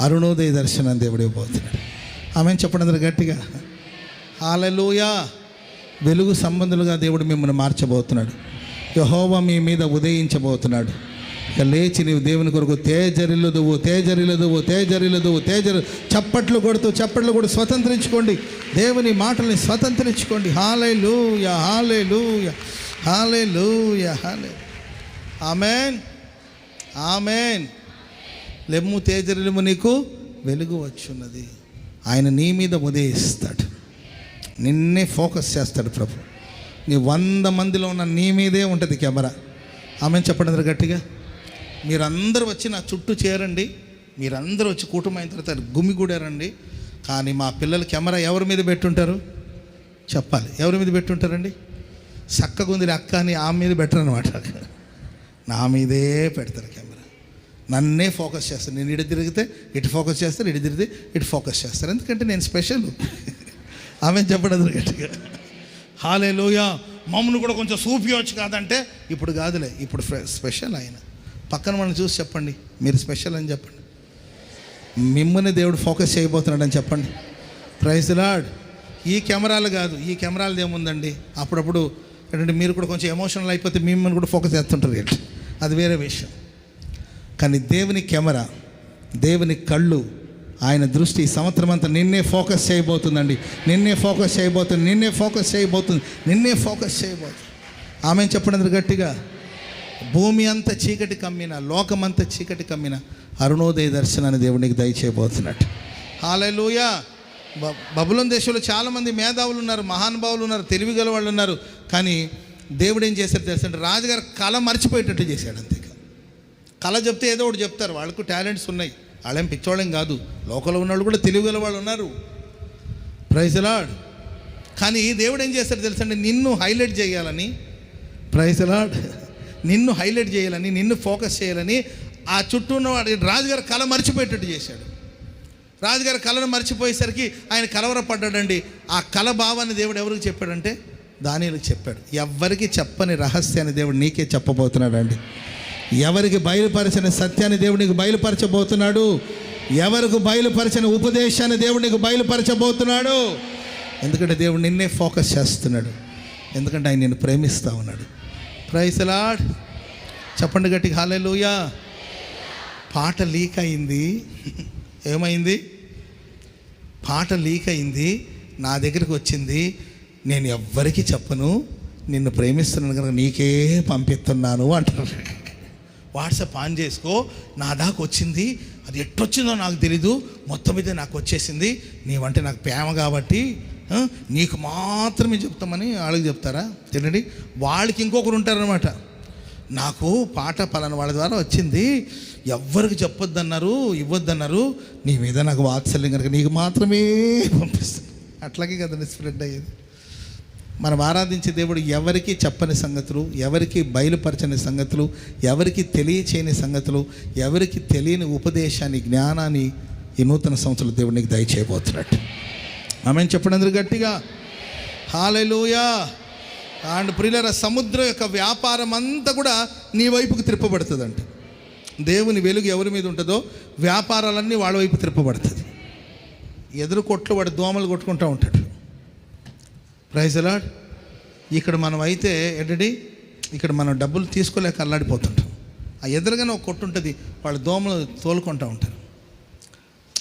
అరుణోదయ దర్శనం దేవుడు ఇవ్వబోతున్నాడు ఆమె చెప్పండి గట్టిగా? హాలెలూయా వెలుగు సంబంధులుగా దేవుడు మిమ్మల్ని మార్చబోతున్నాడు. యహోవా మీ మీద ఉదయించబోతున్నాడు. ఇక లేచి నీవు దేవుని కొరకు తేజరిల్లుదువు తేజరిల్లుదువు తేజరిల్లుదువు తేజరు చప్పట్లు కొడుతూ చప్పట్లు కూడా స్వతంత్రించుకోండి. దేవుని మాటల్ని స్వతంత్రించుకోండి. హాలే లూయ హాలే లూయ హాలే లూయ హాలే ఆమెన్. ఆమెన్. లెమ్ము తేజరిలము నీకు వెలుగు వచ్చున్నది. ఆయన నీ మీద ఉదయిస్తాడు. నిన్నే ఫోకస్ చేస్తాడు ప్రభు. నీ వంద మందిలో ఉన్న నీ మీదే ఉంటుంది కెమెరా. ఆమె చెప్పండి అందరు గట్టిగా? మీరందరూ వచ్చి నా చుట్టూ చేరండి. మీరందరూ వచ్చి కుటుంబం అయిన తర్వాత గుమిగూడారండి కానీ మా పిల్లల కెమెరా ఎవరి మీద పెట్టుంటారు? చెప్పాలి. ఎవరి మీద పెట్టుంటారండి? చక్కగుంది అక్క అని ఆమె మీద పెట్టరు అనమాట నా మీదే పెడతారు కెమెరా. నన్నే ఫోకస్ చేస్తాను నేను ఇటు తిరిగితే ఇటు ఫోకస్ చేస్తారు ఇటు తిరిగితే ఇటు ఫోకస్ చేస్తారు. ఎందుకంటే నేను స్పెషల్. ఆమె చెప్పడం గట్టిగా. హాలే లోయ మమ్మల్ని కూడా కొంచెం చూపించవచ్చు కాదంటే ఇప్పుడు కాదులే ఇప్పుడు ఫ్రె- స్పెషల్ ఆయన. పక్కన మనం చూసి చెప్పండి. మీరు స్పెషల్ అని చెప్పండి. మిమ్మల్ని దేవుడు ఫోకస్ చేయబోతున్నాడని చెప్పండి. ప్రైజ్ లాడ్ ఈ కెమెరాలు కాదు ఈ కెమెరాలు ఏముందండి? అప్పుడప్పుడు ఏంటంటే మీరు కూడా కొంచెం ఎమోషనల్ అయిపోతే మిమ్మల్ని కూడా ఫోకస్ చేస్తుంటారు. అది వేరే విషయం. కానీ దేవుని కెమెరా దేవుని కళ్ళు ఆయన దృష్టి సంవత్సరం అంతా నిన్నే ఫోకస్ చేయబోతుందండి. నిన్నే ఫోకస్ చేయబోతుంది నిన్నే ఫోకస్ చేయబోతుంది నిన్నే ఫోకస్ చేయబోతుంది. ఆమె చెప్పడం గట్టిగా? భూమి అంతా చీకటి కమ్మిన లోకమంతా చీకటి కమ్మిన అరుణోదయ దర్శనాన్ని దేవునికి దయచేయబోతున్నట్టు హాలూయా బబులం దేశంలో చాలామంది మేధావులు ఉన్నారు మహానుభావులు ఉన్నారు తెలివి గల వాళ్ళు ఉన్నారు. కానీ దేవుడు ఏం చేశారు తెలుసంటే రాజుగారు కళ మర్చిపోయేటట్టు చేశాడు అంతే. కళ చెప్తే ఏదో ఒకటి చెప్తారు. వాళ్ళకు టాలెంట్స్ ఉన్నాయి. వాళ్ళేం పిచ్చోళ్ళేం కాదు. లోకల్ ఉన్నవాళ్ళు కూడా తెలివి గల వాళ్ళు ఉన్నారు ప్రైజ్లాడ్ కానీ దేవుడు ఏం చేస్తాడు తెలుసండి? నిన్ను హైలైట్ చేయాలని ప్రైజ్లాడ్ నిన్ను హైలైట్ చేయాలని నిన్ను ఫోకస్ చేయాలని ఆ చుట్టూ ఉన్నవాడు రాజుగారు కళ మర్చిపోయేటట్టు చేశాడు. రాజుగారి కళను మర్చిపోయేసరికి ఆయన కలవరపడ్డాడండి. ఆ కళ భావాన్ని దేవుడు ఎవరికి చెప్పాడంటే దానిలకు చెప్పాడు. ఎవ్వరికి చెప్పని రహస్యాన్ని దేవుడు నీకే చెప్పబోతున్నాడండి. ఎవరికి బయలుపరచని సత్యాన్ని దేవునికి బయలుపరచబోతున్నాడు? ఎవరికి బయలుపరచని ఉపదేశాన్ని దేవునికి బయలుపరచబోతున్నాడు? ఎందుకంటే దేవుడు నిన్నే ఫోకస్ చేస్తున్నాడు. ఎందుకంటే ఆయన నిన్ను ప్రేమిస్తూ ఉన్నాడు. ప్రైసలాడ్ చెప్పండి గట్టి హాలేలుయా పాట లీక్ అయింది. ఏమైంది? పాట లీక్ అయింది. నా దగ్గరికి వచ్చింది. నేను ఎవ్వరికీ చెప్పను. నిన్ను ప్రేమిస్తున్నాను కనుక నీకే పంపిస్తున్నాను అంటారు. వాట్సాప్ ఆన్ చేసుకో నా దాకా వచ్చింది. అది ఎట్టొచ్చిందో నాకు తెలీదు. మొత్తం మీద నాకు వచ్చేసింది. నీవంటే నాకు ప్రేమ కాబట్టి నీకు మాత్రమే చెప్తామని వాళ్ళకి చెప్తారా? తినండి. వాళ్ళకి ఇంకొకరు ఉంటారనమాట నాకు పాట పలాన వాళ్ళ ద్వారా వచ్చింది. ఎవ్వరికి చెప్పొద్దన్నారు ఇవ్వద్దన్నారు. నీ మీద నాకు వాత్సల్యం కనుక నీకు మాత్రమే పంపిస్తాను అట్లాగే కదండి స్ప్రెడ్ అయ్యేది. మనం ఆరాధించే దేవుడు ఎవరికి చెప్పని సంగతులు ఎవరికి బయలుపరచని సంగతులు ఎవరికి తెలియచేయని సంగతులు ఎవరికి తెలియని ఉపదేశాన్ని జ్ఞానాన్ని ఈ నూతన సంవత్సరం దేవుడికి దయచేయబోతున్నట్టు ఆమె చెప్పినందుకు గట్టిగా. హాలెలుయా అండ్ ప్రియులర సముద్రం యొక్క వ్యాపారం అంతా కూడా నీ వైపుకు త్రిప్పబడుతుందంట దేవుని వెలుగు ఎవరి మీద ఉంటుందో వ్యాపారాలన్నీ వాళ్ళ వైపు త్రిప్పబడుతుంది ఎదురు కొట్లు వాడు దోమలు కొట్టుకుంటూ ఉంటాడు. ప్రైజ్ అలాడ్ ఇక్కడ మనం అయితే ఏంటండి? ఇక్కడ మనం డబ్బులు తీసుకోలేక అల్లాడిపోతుంటాం. ఆ ఎదురుగానే ఒక కొట్టు ఉంటుంది. వాళ్ళు దోమలు తోలుకుంటూ ఉంటారు.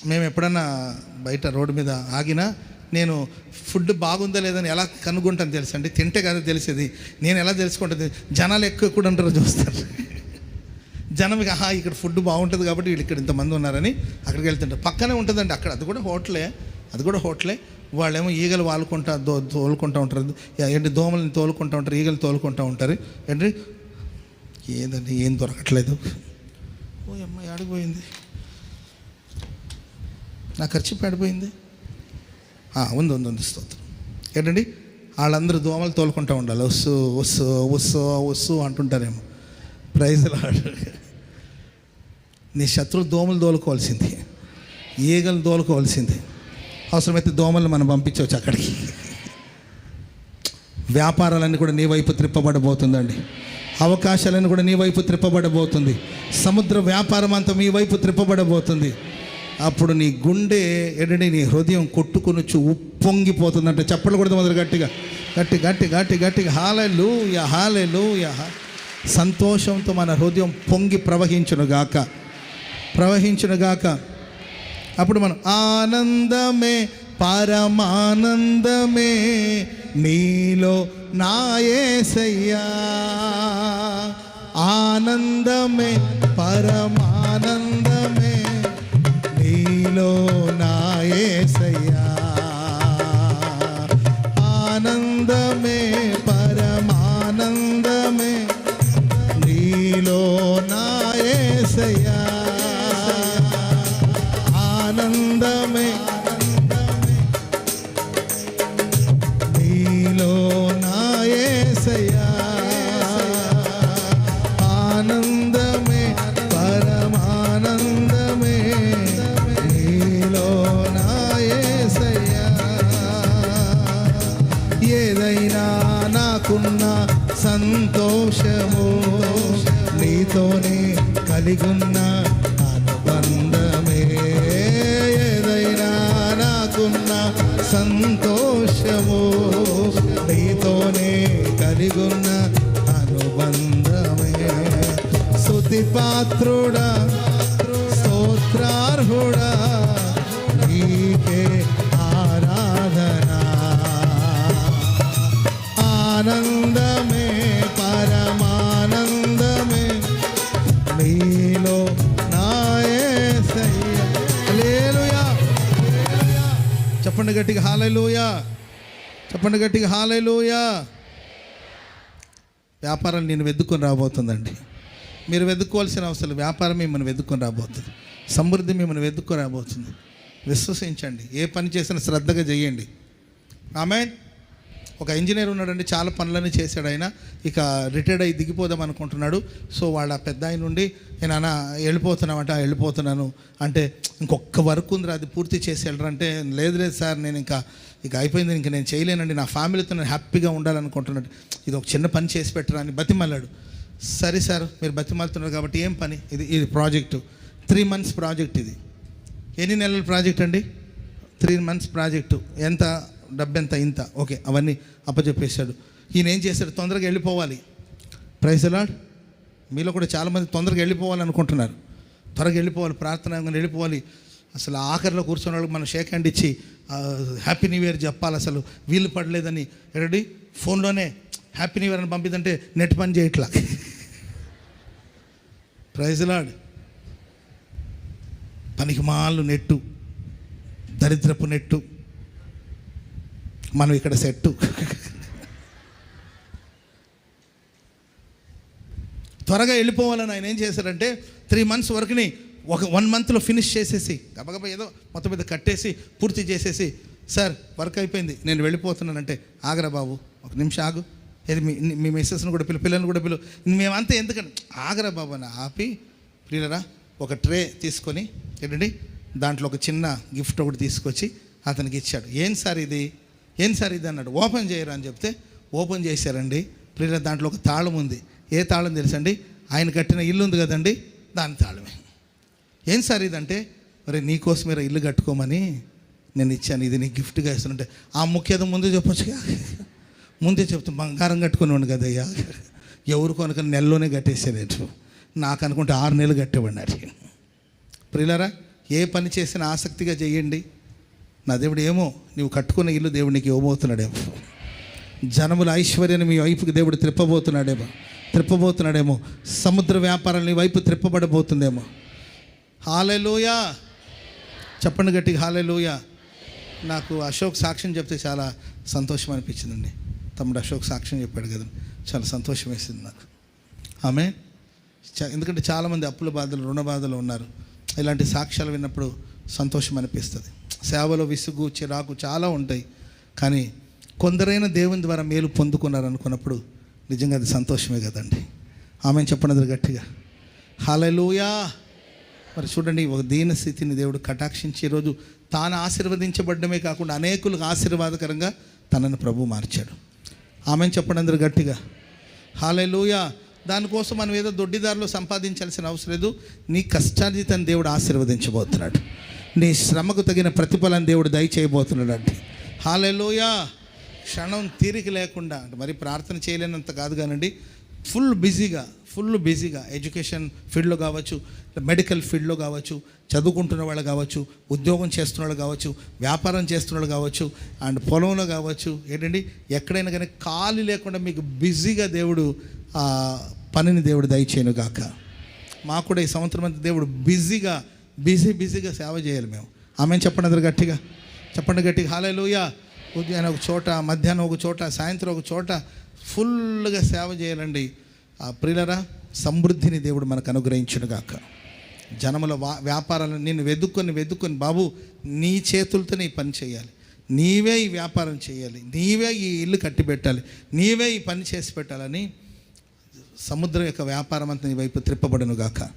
మేము ఎప్పుడన్నా బయట రోడ్డు మీద ఆగినా నేను ఫుడ్ బాగుందా లేదని ఎలా కనుగొంటాను తెలుసు అండి? తింటే కదా తెలిసేది. నేను ఎలా తెలుసుకుంటుంది జనాలు ఎక్కువ కూడా ఉంటారో చూస్తారు. జనం ఆహా ఇక్కడ ఫుడ్ బాగుంటుంది కాబట్టి వీళ్ళు ఇక్కడ ఇంతమంది ఉన్నారని అక్కడికి వెళ్తుంటారు. పక్కనే ఉంటుందండి అక్కడ. అది కూడా హోటలే. అది కూడా హోటలే. వాళ్ళేమో ఈగలు వాలుకుంటా దో తోలుకుంటూ ఉంటారు. ఏంటి దోమల్ని తోలుకుంటూ ఉంటారు ఈగలు తోలుకుంటూ ఉంటారు. ఏంటి? ఏదండి? ఏం దొరకట్లేదు. ఓ అమ్మాయి ఆడిపోయింది. నా ఖర్చు పడిపోయింది. ఉంది ఉంది ఉంది స్తోత్రం. ఏంటండి? వాళ్ళందరూ దోమలు తోలుకుంటూ ఉండాలి. వస్సు వస్సు వస్సు వస్సు అంటుంటారేమో. ప్రైజ్ నీ శత్రువు దోమలు తోలుకోవాల్సింది. ఈగలు తోలుకోవాల్సింది. అవసరమైతే దోమలు మనం పంపించవచ్చు అక్కడికి. వ్యాపారాలన్నీ కూడా నీ వైపు త్రిప్పబడబోతుందండి. అవకాశాలను కూడా నీ వైపు త్రిప్పబడబోతుంది. సముద్ర వ్యాపారం అంతా మీ వైపు త్రిప్పబడబోతుంది. అప్పుడు నీ గుండె ఎడని నీ హృదయం కొట్టుకొనొచ్చు ఉప్పొంగిపోతుందంటే. చెప్పలు కూడా మొదలు గట్టిగా. గట్టి గట్టి గట్టి గట్టిగా హాలెలు యా హాలెలు యా సంతోషంతో మన హృదయం పొంగి ప్రవహించునుగాక. గాక గాక అప్పుడు మనం ఆనందమే పరమానందమే నీలో నాయసయ్యా. ఆనందమే పరమానంద నీతోనే కలిగున్న అనుబంధమే. ఏదైనా నాకున్న సంతోషము నీతోనే కలిగున్న అనుబంధమే. స్తుతి పాత్రుడా స్తోత్రార్హుడా చెప్పండి గట్టిగా హాలూయా వ్యాపారం నేను వెతుక్కొని రాబోతుందండి. మీరు వెతుక్కోవాల్సిన అవసరం వ్యాపారం మిమ్మల్ని వెతుక్కొని రాబోతుంది. సమృద్ధి మిమ్మల్ని వెతుక్కొని రాబోతుంది. విశ్వసించండి. ఏ పని చేసినా శ్రద్ధగా చేయండి. ఆమె ఒక ఇంజనీర్ ఉన్నాడండి చాలా పనులన్నీ చేశాడు ఆయన. ఇక రిటైర్డ్ అయ్యి దిగిపోదాం అనుకుంటున్నాడు. సో వాళ్ళ పెద్ద ఆయన నుండి నేను అన్న వెళ్ళిపోతున్నామంట వెళ్ళిపోతున్నాను. అంటే ఇంకొక వర్క్ ఉందిరా అది పూర్తి చేసి వెళ్ళరా. అంటే లేదు లేదు సార్ నేను ఇంకా ఇక అయిపోయింది ఇంకా నేను చేయలేనండి. నా ఫ్యామిలీతో నేను హ్యాపీగా ఉండాలనుకుంటున్నాడు ఇది ఒక చిన్న పని చేసి పెట్టరా అని బతిమల్లాడు సరే సార్ మీరు బతిమాలుతున్నారు కాబట్టి ఏం పని? ఇది ఇది ప్రాజెక్టు. త్రీ మంత్స్ ప్రాజెక్ట్ ఇది. ఎన్ని నెలల ప్రాజెక్ట్ అండి? Three months project. ఎంత? డబ్బెంత ఇంత. ఓకే అవన్నీ అప్పచెప్పేశాడు. ఈయన ఏం చేశాడు? తొందరగా వెళ్ళిపోవాలి. ప్రైజ్ అలాడ్ మీలో కూడా చాలామంది తొందరగా వెళ్ళిపోవాలి అనుకుంటున్నారు త్వరగా వెళ్ళిపోవాలి ప్రార్థన వెళ్ళిపోవాలి. అసలు ఆఖరిలో కూర్చున్న వాళ్ళకి మనం షేక్ హ్యాండ్ ఇచ్చి హ్యాపీ న్యూ ఇయర్ చెప్పాలి అసలు. వీలు పడలేదని. రెడీ ఫోన్లోనే హ్యాపీ న్యూ ఇయర్ అని పంపిదంటే నెట్ పని చేయట్లా. ప్రైజ్ లాడ్ పనికి మాలు నెట్టు దరిద్రపు నెట్టు. మనం ఇక్కడ సెట్టు త్వరగా వెళ్ళిపోవాలని ఆయన ఏం చేశారంటే త్రీ మంత్స్ వరకుని ఒక వన్ మంత్లో ఫినిష్ చేసేసి గబగబ ఏదో మొత్తం మీద కట్టేసి పూర్తి చేసేసి సార్ వర్క్ అయిపోయింది నేను వెళ్ళిపోతున్నానంటే ఆగరా బాబు ఒక నిమిషం ఆగు. ఏది మీ మీ మిస్సెస్ని కూడా పిలు పిల్లల్ని కూడా పిలు. మేమంతా ఎందుకంటే ఆగరా బాబు అని ఆపి పిల్లరా ఒక ట్రే తీసుకొని ఏంటండి దాంట్లో ఒక చిన్న గిఫ్ట్ ఒకటి తీసుకొచ్చి అతనికి ఇచ్చాడు. ఏం సార్ ఇది? ఏం సార్ ఇది అన్నాడు. ఓపెన్ చేయరు అని చెప్తే ఓపెన్ చేశారండి. ప్రియుల దాంట్లో ఒక తాళం ఉంది. ఏ తాళం తెలుసండి? ఆయన కట్టిన ఇల్లు ఉంది కదండి? దాని తాళమే. ఏం సార్ ఇదంటే? మరి నీకోసం మీరు ఇల్లు కట్టుకోమని నేను ఇచ్చాను. ఇది నీకు గిఫ్ట్గా ఇస్తానంటే ఆ ముఖ్యత ముందే చెప్పొచ్చుగా ముందే చెప్తాను బంగారం కట్టుకునేవాడు కదయ్యా. ఎవరు కొనక నెలలోనే కట్టేసేది నాకు అనుకుంటే ఆరు నెలలు కట్టేవాడినారు ప్రియులరా ఏ పని చేసినా ఆసక్తిగా చేయండి. నా దేవుడు ఏమో నువ్వు కట్టుకున్న ఇల్లు దేవుడు నీకు ఇవ్వబోతున్నాడేమో. జనముల ఐశ్వర్యాన్ని మీ వైపుకి దేవుడు త్రిప్పబోతున్నాడేమో. త్రిప్పబోతున్నాడేమో. సముద్ర వ్యాపారం నీ వైపు త్రిప్పబడబోతుందేమో. హాలెలూయా! చెప్పండి గట్టిగా హాలెలూయా! నాకు అశోక్ సాక్ష్యం చెప్తే చాలా సంతోషం అనిపించిందండి. తమ్ముడు అశోక్ సాక్ష్యం చెప్పాడు కదా చాలా సంతోషం వేసింది నాకు. ఆమె చ- ఎందుకంటే చాలామంది అప్పుల బాధలు రుణ బాధలు ఉన్నారు. ఇలాంటి సాక్ష్యాలు విన్నప్పుడు సంతోషం అనిపిస్తుంది. సేవలో విసుగు చిరాకు చాలా ఉంటాయి. కానీ కొందరైన దేవుని ద్వారా మేలు పొందుకున్నారనుకున్నప్పుడు నిజంగా అది సంతోషమే కదండి. ఆమె చెప్పినది గట్టిగా. హాలూయా మరి చూడండి ఒక దీన స్థితిని దేవుడు కటాక్షించి ఈరోజు తాను ఆశీర్వదించబడ్డమే కాకుండా అనేకులకు ఆశీర్వాదకరంగా తనను ప్రభు మార్చాడు. ఆమె చెప్పండి అందరు గట్టిగా. హాలూయా దానికోసం మనం ఏదో దొడ్డిదారులు సంపాదించాల్సిన అవసరం లేదు. నీ కష్టార్జితాన్ని దేవుడు ఆశీర్వదించబోతున్నాడు. నీ శ్రమకు తగిన ప్రతిఫలం దేవుడు దయచేయబోతున్నాడు అంటే హాలెలోయా. క్షణం తీరిక లేకుండా అంటే మరి ప్రార్థన చేయలేనంత కాదు కానండి ఫుల్ బిజీగా ఫుల్ బిజీగా ఎడ్యుకేషన్ ఫీల్డ్లో కావచ్చు మెడికల్ ఫీల్డ్లో కావచ్చు చదువుకుంటున్న వాళ్ళు కావచ్చు ఉద్యోగం చేస్తున్న వాళ్ళు కావచ్చు వ్యాపారం చేస్తున్న వాళ్ళు కావచ్చు అండ్ పొలంలో కావచ్చు ఏంటండి ఎక్కడైనా కానీ ఖాళీ లేకుండా మీకు బిజీగా దేవుడు పనిని దేవుడు దయచేయను గాక. మాకు కూడా ఈ సంవత్సరం అంతా దేవుడు బిజీగా బిజీ బిజీగా సేవ చేయాలి మేము. ఆమె చెప్పండి అందరు గట్టిగా. చెప్పండి గట్టిగా. హాలేలుయ. ఉదయాన్నే ఒక చోట మధ్యాహ్నం ఒక చోట సాయంత్రం ఒక చోట ఫుల్గా సేవ చేయాలండి. ఆ ప్రియులరా సమృద్ధిని దేవుడు మనకు అనుగ్రహించునుగాక. జనముల వా వ్యాపారాలను నేను వెతుక్కొని వెతుక్కొని బాబు నీ చేతులతో నీ పని చేయాలి. నీవే ఈ వ్యాపారం చేయాలి. నీవే ఈ ఇల్లు కట్టి పెట్టాలి నీవే ఈ పని చేసి పెట్టాలని సముద్రం యొక్క వ్యాపారం అంతా నీ వైపు త్రిప్పబడును గాక